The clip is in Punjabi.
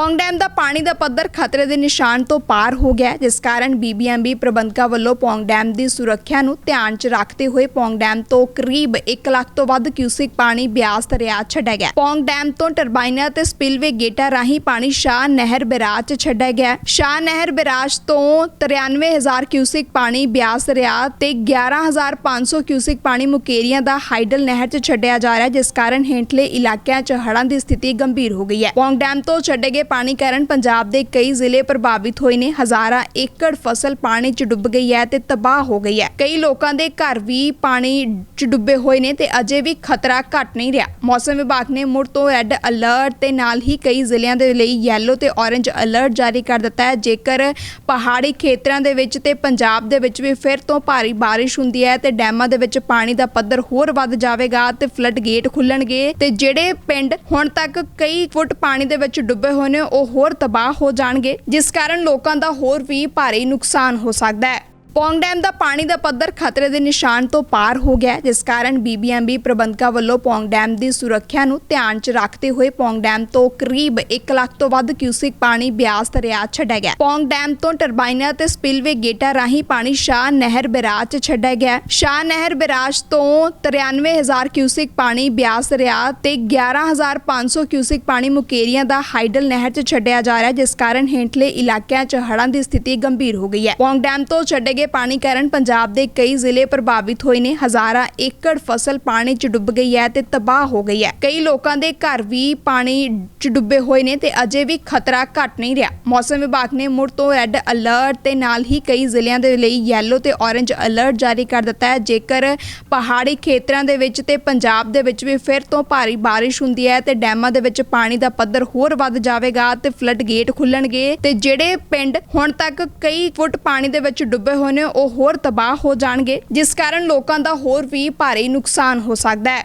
ਪੌਂਗ ਡੈਮ ਦਾ ਪਾਣੀ ਦਾ ਪੱਧਰ ਖਤਰੇ ਦੇ ਨਿਸ਼ਾਨ ਤੋਂ ਪਾਰ ਹੋ ਗਿਆ ਜਿਸ ਕਾਰਨ ਬੀਬੀਐਮਬੀ ਪ੍ਰਬੰਧਕਾਂ ਵੱਲੋਂ ਪੌਂਗ ਡੈਮ ਦੀ ਸੁਰੱਖਿਆ ਨੂੰ ਧਿਆਨ 'ਚ ਰੱਖਦੇ ਹੋਏ ਪੌਂਗ ਡੈਮ ਤੋਂ ਕਰੀਬ 1 ਲੱਖ ਤੋਂ ਵੱਧ ਕਿਊਸਿਕ ਪਾਣੀ ਬਿਆਸ ਦਰਿਆ ਛੱਡਿਆ ਗਿਆ ਪੌਂਗ ਡੈਮ ਤੋਂ ਟਰਬਾਈਨਾਂ ਤੇ ਸਪਿਲਵੇ ਗੇਟਾਂ ਰਾਹੀਂ ਪਾਣੀ ਸ਼ਾਹ ਨਹਿਰ ਬੈਰਾਜ 'ਚ ਛੱਡਿਆ ਗਿਆ ਸ਼ਾਹ ਨਹਿਰ ਬਿਰਾਜ ਤੋਂ 93000 ਕਿਊਸਿਕ ਪਾਣੀ ਬਿਆਸ ਦਰਿਆ ਤੇ 11500 ਕਿਊਸਿਕ ਪਾਣੀ ਮੁਕੇਰੀਆਂ ਦਾ ਹਾਈਡਲ ਨਹਿਰ 'ਚ ਛੱਡਿਆ ਜਾ ਰਿਹਾ ਜਿਸ ਕਾਰਨ ਹੇਠਲੇ ਇਲਾਕਿਆਂ 'ਚ ਹੜ੍ਹਾਂ ਦੀ ਸਥਿਤੀ ਗੰਭੀਰ ਹੋ ਗਈ ਹੈ। ਪੌਂਗ ਡੈਮ ਤੋਂ ਛੱਡੇ ਗਏ ਪਾਣੀ ਕਾਰਨ ਪੰਜਾਬ ਦੇ ਕਈ ਜ਼ਿਲ੍ਹੇ ਪ੍ਰਭਾਵਿਤ ਹੋਏ ਨੇ। ਹਜ਼ਾਰਾਂ ਏਕੜ ਫਸਲ ਪਾਣੀ 'ਚ ਡੁੱਬ ਗਈ ਹੈ ਤੇ ਤਬਾਹ ਹੋ ਗਈ ਹੈ। ਕਈ ਲੋਕਾਂ ਦੇ ਘਰ ਵੀ ਪਾਣੀ 'ਚ ਡੁੱਬੇ ਹੋਏ ਨੇ ਤੇ ਅਜੇ ਵੀ ਖਤਰਾ ਘਟ ਨਹੀਂ ਰਿਹਾ। ਮੌਸਮ ਵਿਭਾਗ ਨੇ ਮੁੜ ਤੋਂ ਰੈੱਡ ਅਲਰਟ ਤੇ ਨਾਲ ਹੀ ਕਈ ਜ਼ਿਲ੍ਹਿਆਂ ਦੇ ਲਈ ਯੈਲੋ ਤੇ ਔਰੇਂਜ ਅਲਰਟ ਜਾਰੀ ਕਰ ਦਿੱਤਾ ਹੈ। ਜੇਕਰ ਪਹਾੜੀ ਖੇਤਰਾਂ ਦੇ ਵਿੱਚ ਤੇ ਪੰਜਾਬ ਦੇ ਵਿੱਚ ਵੀ ਫਿਰ ਤੋਂ ਭਾਰੀ ਬਾਰਿਸ਼ ਹੁੰਦੀ ਹੈ ਤੇ ਡੈਮਾਂ ਦੇ ਵਿੱਚ ਪਾਣੀ ਦਾ ਪੱਧਰ ਹੋਰ ਵੱਧ ਜਾਵੇਗਾ ਤੇ ਫਲੱਡ ਗੇਟ ਖੁੱਲਣਗੇ ਤੇ ਜਿਹੜੇ ਪਿੰਡ ਹੁਣ ਤੱਕ ਕਈ ਫੁੱਟ ਪਾਣੀ ਦੇ ਵਿੱਚ ਡੁੱਬੇ ਹੋਏ ਨੇ ਉਹ ਹੋਰ ਤਬਾਹ ਹੋ ਜਾਣਗੇ, ਜਿਸ ਕਾਰਨ ਲੋਕਾਂ ਦਾ ਹੋਰ ਵੀ ਭਾਰੀ ਨੁਕਸਾਨ ਹੋ ਸਕਦਾ ਹੈ। ਪੌਂਗ ਡੈਮ ਦਾ ਪਾਣੀ ਦਾ ਪੱਧਰ ਖਤਰੇ ਦੇ ਨਿਸ਼ਾਨ ਤੋਂ ਪਾਰ ਹੋ ਗਿਆ ਜਿਸ ਕਾਰਨ ਬੀਬੀਐਮਬੀ ਪ੍ਰਬੰਧਕਾਂ ਵੱਲੋਂ ਪੌਂਗ ਡੈਮ ਦੀ ਸੁਰੱਖਿਆ ਨੂੰ ਧਿਆਨ 'ਚ ਰੱਖਦੇ ਹੋਏ ਪੌਂਗ ਡੈਮ ਤੋਂ ਕਰੀਬ 1 ਲੱਖ ਤੋਂ ਵੱਧ ਕਿਊਸਿਕ ਪਾਣੀ ਬਿਆਸ ਦਰਿਆ ਛੱਡਿਆ ਗਿਆ ਪੌਂਗ ਡੈਮ ਤੋਂ ਟਰਬਾਈਨਾਂ ਤੇ ਸਪਿਲਵੇ ਗੇਟਾਂ ਰਾਹੀਂ ਪਾਣੀ ਸ਼ਾਹ ਨਹਿਰ ਬੈਰਾਜ 'ਚ ਛੱਡਿਆ ਗਿਆ ਸ਼ਾਹ ਨਹਿਰ ਬੈਰਾਜ ਤੋਂ 93000 ਕਿਊਸਿਕ ਪਾਣੀ ਬਿਆਸ ਦਰਿਆ ਤੇ 11500 ਕਿਊਸਿਕ ਪਾਣੀ ਮੁਕੇਰੀਆਂ ਦਾ ਹਾਈਡਲ ਨਹਿਰ 'ਚ ਛੱਡਿਆ ਜਾ ਰਿਹਾ ਜਿਸ ਕਾਰਨ ਹੇਠਲੇ ਇਲਾਕਿਆਂ 'ਚ ਹੜ੍ਹਾਂ ਦੀ ਸਥਿਤੀ ਗੰਭੀਰ ਹੋ ਗਈ ਹੈ। ਪੌਂਗ ਡੈਮ ਤੋਂ ਛੱਡੇ ਗਏ ਪਾਣੀ ਕਾਰਨ ਪੰਜਾਬ ਦੇ ਕਈ ਜ਼ਿਲ੍ਹੇ ਪ੍ਰਭਾਵਿਤ ਹੋਏ ਨੇ। ਹਜ਼ਾਰਾਂ ਏਕੜ ਫਸਲ ਪਾਣੀ 'ਚ ਡੁੱਬ ਗਈ ਹੈ ਤੇ ਤਬਾਹ ਹੋ ਗਈ ਹੈ। ਕਈ ਲੋਕਾਂ ਦੇ ਘਰ ਵੀ ਪਾਣੀ 'ਚ ਡੁੱਬੇ ਹੋਏ ਨੇ ਤੇ ਅਜੇ ਵੀ ਖਤਰਾ ਘਟ ਨਹੀਂ ਰਿਹਾ। ਮੌਸਮ ਵਿਭਾਗ ਨੇ ਮੁੜ ਤੋਂ ਰੈੱਡ ਅਲਰਟ ਤੇ ਨਾਲ ਹੀ ਕਈ ਜ਼ਿਲ੍ਹਿਆਂ ਦੇ ਲਈ ਯੈਲੋ ਤੇ ਔਰੇਂਜ ਅਲਰਟ ਜਾਰੀ ਕਰ ਦਿੱਤਾ ਹੈ। ਜੇਕਰ ਪਹਾੜੀ ਖੇਤਰਾਂ ਦੇ ਵਿੱਚ ਤੇ ਪੰਜਾਬ ਦੇ ਵਿੱਚ ਵੀ ਫਿਰ ਤੋਂ ਭਾਰੀ ਬਾਰਿਸ਼ ਹੁੰਦੀ ਹੈ ਤੇ ਡੈਮਾਂ ਦੇ ਵਿੱਚ ਪਾਣੀ ਦਾ ਪੱਧਰ ਹੋਰ ਵੱਧ ਜਾਵੇਗਾ ਤੇ ਫਲੱਡ ਗੇਟ ਖੁੱਲਣਗੇ ਤੇ ਜਿਹੜੇ ਪਿੰਡ ਹੁਣ ਤੱਕ ਕਈ ਫੁੱਟ ਪਾਣੀ ਦੇ ਵਿੱਚ ਡੁੱਬੇ ਹੋਏ ਹੋਏ ਨੇ ਉਹ ਹੋਰ ਤਬਾਹ ਹੋ ਜਾਣਗੇ, ਜਿਸ ਕਾਰਨ ਲੋਕਾਂ ਦਾ ਹੋਰ ਵੀ ਭਾਰੀ ਨੁਕਸਾਨ ਹੋ ਸਕਦਾ ਹੈ।